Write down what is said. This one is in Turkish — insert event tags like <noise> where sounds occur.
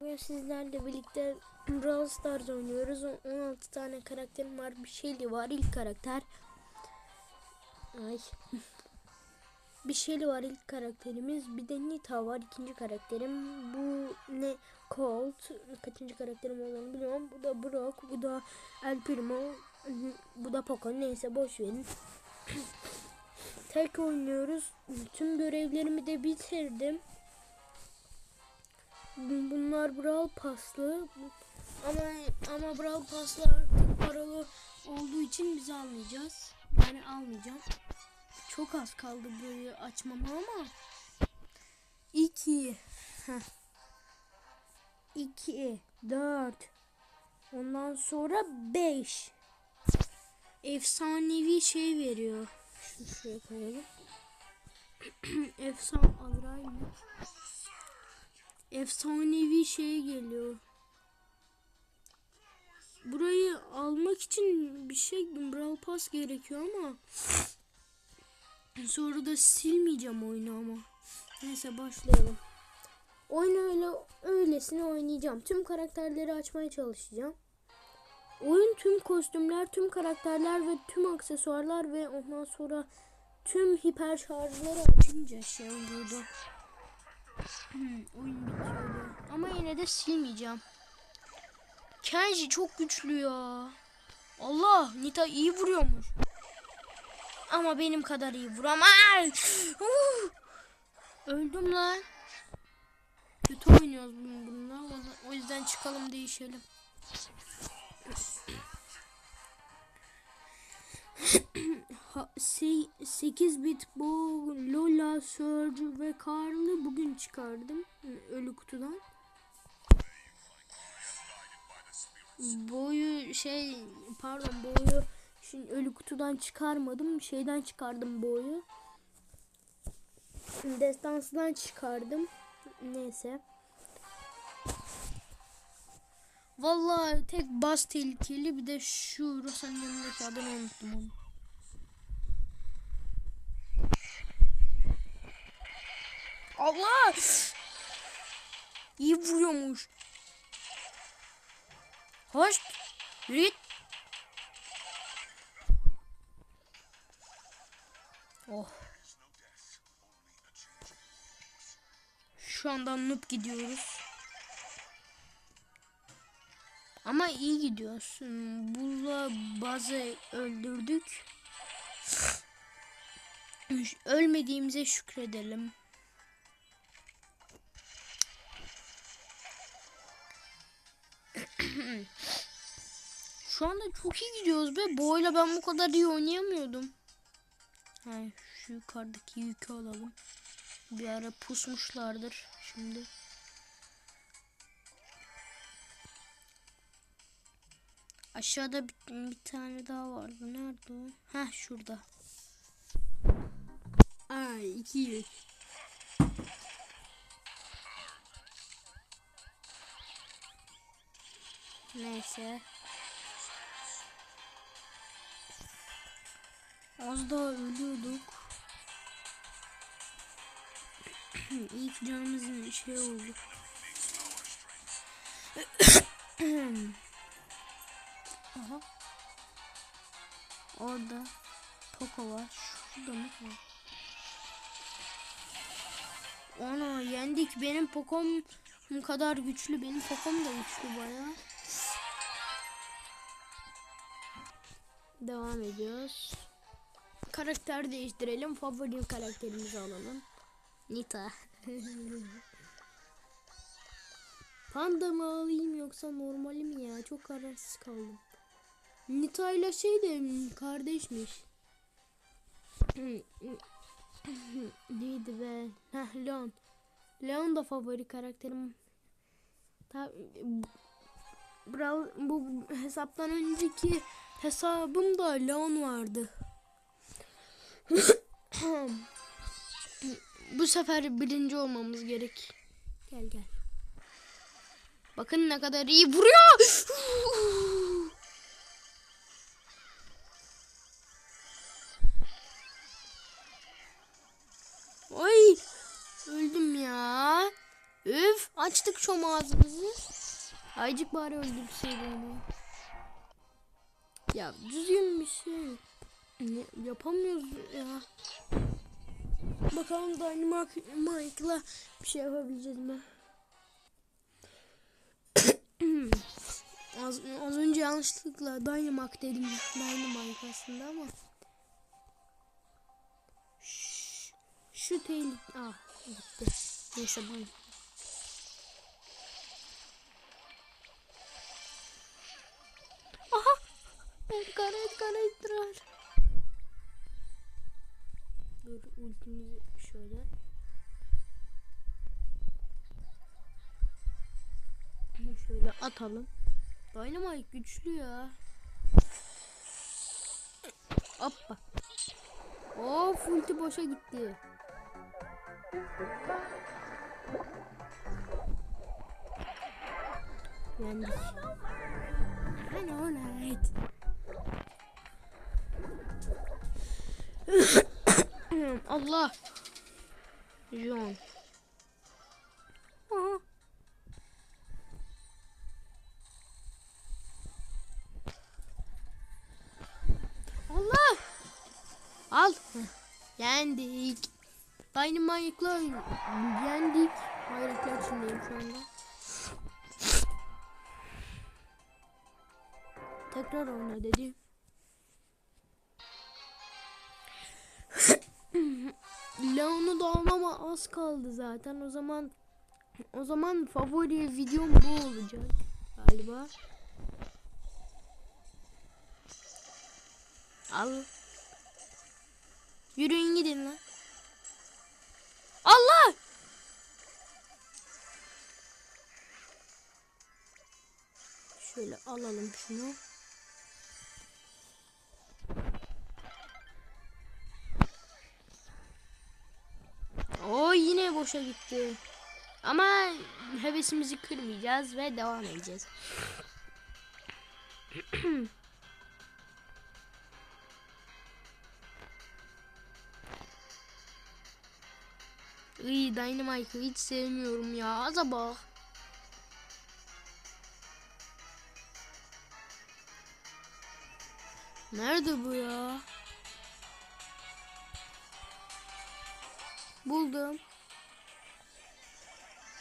Bugün sizlerle birlikte <clears throat> Brawl Stars oynuyoruz. O- 16 tane karakterim var. Bir şeyli var ilk karakter. Ay. <laughs> bir şeyli var ilk karakterimiz. Bir de Nita var ikinci karakterim. Bu ne? Colt. Kaçıncı karakterim olduğunu bilmiyorum. Bu da Brock. Bu da El Primo. Bu da Poco. Neyse boş verin. <clears throat> Tek oynuyoruz. Tüm görevlerimi de bitirdim. Bun- Bunlar Brawl paslı. Ama ama Brawl paslı artık paralı olduğu için biz almayacağız. Yani almayacağım. Çok az kaldı burayı açmama ama 2 2 4 Ondan sonra 5 Efsanevi şey veriyor. Şunu şuraya koyalım. <clears throat> Efsane Azrail? Efsanevi şey geliyor. Burayı almak için bir şey Brawl Pass gerekiyor ama sonra da silmeyeceğim oyunu ama. Neyse başlayalım. Oyunu öyle öylesine oynayacağım. Tüm karakterleri açmaya çalışacağım. Oyun tüm kostümler, tüm karakterler ve tüm aksesuarlar ve ondan sonra tüm hiper şarjları açınca şey oluyordu. Hmm, oyun bitiyordu. Ama yine de silmeyeceğim. Kenji çok güçlü ya. Allah Nita iyi vuruyormuş. Ama benim kadar iyi vuramaz. Öldüm lan. Kötü oynuyoruz bun- bununla. O yüzden çıkalım değişelim. Ha, se- 8 bit bu Lola, Surge ve Karl'ı bugün çıkardım ölü kutudan. Boyu şey pardon boyu şimdi ölü kutudan çıkarmadım şeyden çıkardım boyu. Destansıdan çıkardım. Neyse. Vallahi tek bas tehlikeli bir de şu Rosan'ın yanındaki adını unuttum onu. Allah! İyi vuruyormuş. Hoş. Rit. Oh. Şu anda noob gidiyoruz. Ama iyi gidiyoruz. Hmm, Bulla bazı öldürdük. Ölmediğimize şükredelim. <clears throat> Şu anda çok iyi gidiyoruz be. Boyla ben bu kadar iyi oynayamıyordum. Ha, şu yukarıdaki yükü alalım. Bir ara pusmuşlardır şimdi. Aşağıda bir, bir tane daha vardı. Nerede o? Heh şurada. Ay iki. Neyse. Az daha ölüyorduk. <clears throat> İlk canımızın şey oldu. <clears throat> Orada Poco var. Şurada mı? Ona yendik. Benim Poco'm kadar güçlü. Benim Poco'm da güçlü bayağı. Devam ediyoruz. Karakter değiştirelim. Favori karakterimizi alalım. Nita. <laughs> Panda mı alayım yoksa normali mi ya? Çok kararsız kaldım. Nita ile şey de hmm, kardeşmiş. <clears throat> Neydi be? Heh Leon. Leon da favori karakterim. Ta Brawl, bu hesaptan önceki hesabımda Leon vardı. <clears throat> Bu sefer birinci olmamız gerek. Gel gel. Bakın ne kadar iyi vuruyor. <clears throat> açtık çomağı ağzımızı. Aycık bari öldürseydi onu. Ya düzgün bir şey ne- yapamıyoruz ya. Bakalım Dynamite'la bir şey yapabileceğiz mi? <coughs> az, az önce yanlışlıkla Dynamite dedim. Dynamite aslında ama. Şş, Şu tehlike... Ah gitti. Neyse ben... Edgar Edgar Edgar. Dur ultimizi şöyle. Şöyle atalım. Dynamite güçlü ya. Hoppa. Of ulti boşa gitti. Yendik. Hani. <coughs> Allah. John. Aha. Allah. Al. Yendik. Dynamite'la yendik. Hayretler içindeyim şu anda. Tekrar oyna dedi. Leon'u da almama az kaldı zaten. O zaman o zaman favori videom bu olacak galiba. Al. Yürüyün gidin lan. Allah! Şöyle alalım şunu. Boşa gitti. Ama hevesimizi kırmayacağız ve devam edeceğiz. Iy Dynamite'ı hiç sevmiyorum ya. Aza bak. Nerede bu ya? Buldum.